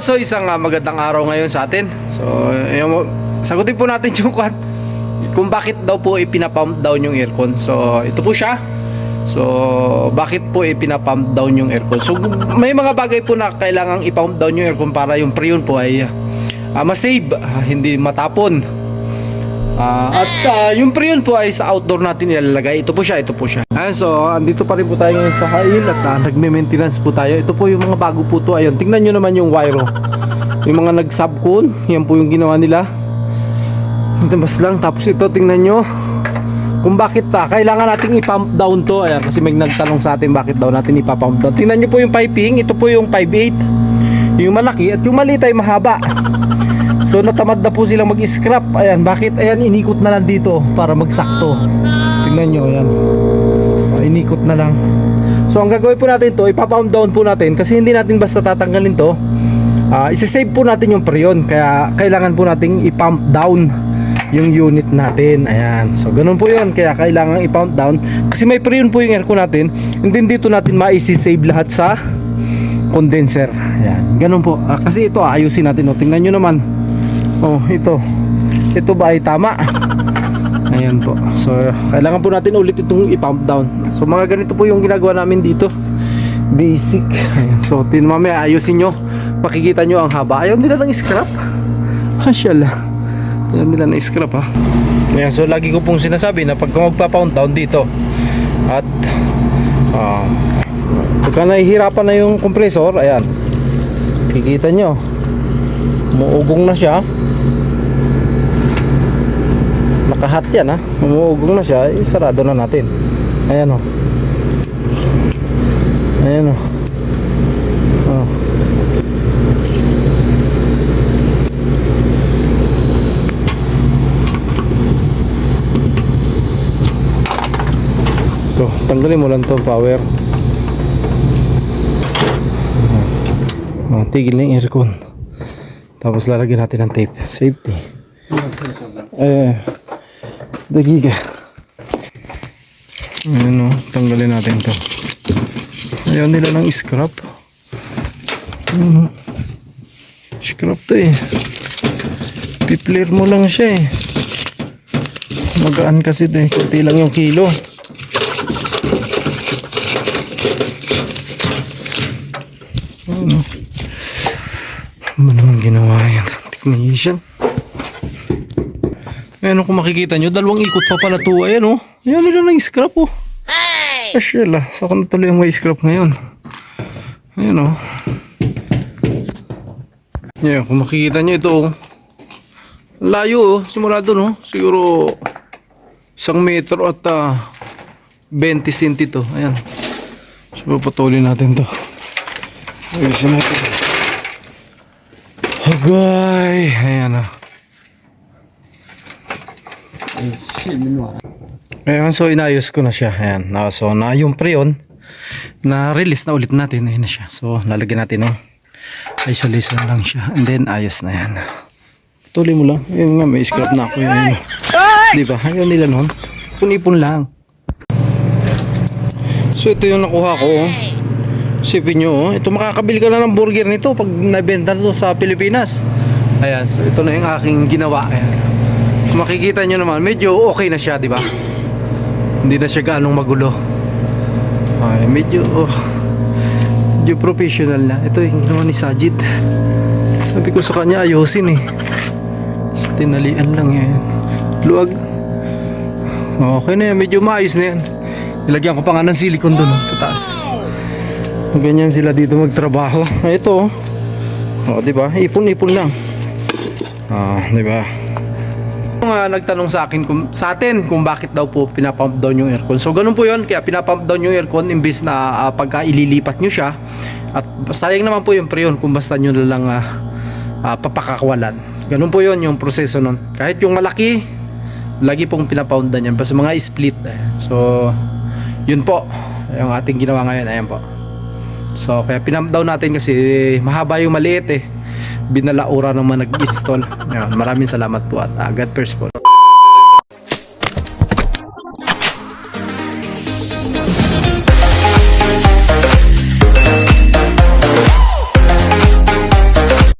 So isang ah, magandang araw ngayon sa atin. So ayun mo, sagutin po natin yung kwan kung bakit daw po ipinapump down yung aircon. So ito po siya. So bakit po ipinapump down yung aircon? So may mga bagay po na kailangang ipump down yung aircon para yung preon po ay ah, masave, ah, hindi matapon. Ah, at ah, yung preon po ay sa outdoor natin ilalagay. Ito po siya, ito po siya. Ayan, so andito pa rin po tayo ngayon sa hail at ah, nagme-maintenance po tayo. Ito po yung mga bago po to. Ayun, tingnan nyo naman yung wire. oh. Yung mga nag-subcone, yan po yung ginawa nila. Tabas lang. Tapos ito, tingnan nyo. Kung bakit ta, kailangan nating i-pump down to. Ayan, kasi may nagtanong sa atin bakit daw natin ipapump down. Tingnan nyo po yung piping. Ito po yung 5.8. Yung malaki at yung maliit ay mahaba. So natamad na po silang mag-scrap. Ayan, bakit? Ayan, inikot na lang dito para magsakto. Tingnan nyo, ayan. Inikot na lang. So ang gagawin po natin to, ipapump down po natin kasi hindi natin basta tatanggalin to. Ah, isi-save po natin yung preon kaya kailangan po nating i-pump down yung unit natin. Ayan. So ganun po 'yon. Kaya kailangan i-pump down kasi may preon po yung aircon natin. Hindi dito natin ma-save lahat sa condenser. Ayan. Ganun po. Ah, kasi ito ayusin natin. O, tingnan nyo naman. Oh, ito. Ito ba ay tama? Ayan po. So, kailangan po natin ulit itong i-pump down. So, mga ganito po yung ginagawa namin dito. Basic. Ayan. So, tin ayusin nyo. Makikita nyo ang haba. Ayaw nila ng scrap. Hasyala. Ayaw nila ng scrap ha. Ayan. So, lagi ko pong sinasabi na pagka magpa-pound down dito at ah pagka nahihirapan na yung compressor, ayan. Kikita nyo. Umuugong na siya nakahat yan ha? Umuugong na siya eh, sarado na natin. Ayan o ayan o oh. to tanggalin mo lang to power. Oh, tigil na yung aircon. Tapos lalagyan natin ng tape. Safety. Eh Dagiga. Ayan o, tanggalin natin to. Ayaw nila ng scrap. Ayan o. Scrap to eh. Pipler mo lang siya eh. Magaan kasi to eh. Kunti lang yung kilo. Ano? Ano ba naman ginawa yan? Technician. Ayan kung makikita nyo, dalawang ikot pa pala to. Ayan o. Ayan nila ng scrap o. Hey! Asyala. Sa ko natuloy ang may scrap ngayon. Ayan o. Ayan, kung makikita nyo ito o. Layo o. Simulado no. Siguro isang metro at ah, 20 centi to. Ayan. So, papatulin natin to. Ayusin natin. Agay. Ayan o. Ayan, so inayos ko na siya. Ayan. Na, so na yung preon na release na ulit natin. Ayan na siya. So lalagyan natin no. Isolation lang siya. And then ayos na yan. Tuloy mo lang. Ayun nga, may scrap na ako. Yun. Di ba? Ayaw nila nun. Punipon lang. So ito yung nakuha ko. oh. Sipin nyo, oh. ito makakabili ka na ng burger nito pag nabenta na to sa Pilipinas. Ayan, so ito na yung aking ginawa. Ayan. Makikita nyo naman, medyo okay na siya, di ba? Hindi na siya ganong magulo. Ay, medyo, oh, medyo professional na. Ito yung ginawa ni Sajid. Sabi ko sa kanya, ayusin eh. Sa tinalian lang yan. Luwag. Okay na yan, medyo maayos na yan. Ilagyan ko pa nga ng silicone doon oh, sa taas. Ganyan sila dito magtrabaho. Ito, oh, di ba? Ipon-ipon lang. Ah, di ba? Mga nagtanong sa akin kung sa atin kung bakit daw po pinapump down yung aircon. So ganun po 'yon, kaya pinapump down yung aircon imbis na ah, pagka ililipat nyo siya at sayang naman po yung preon kung basta nyo na lang ah, ah, papakakawalan. Ganun po 'yon yung proseso nun. Kahit yung malaki, lagi pong pinapoundan yan basta mga split. Ayan. So yun po yung ating ginawa ngayon. Ayan po. So kaya pinump down natin kasi mahaba yung maliit eh binalaura naman nag-install. Maraming salamat po at uh, God first po.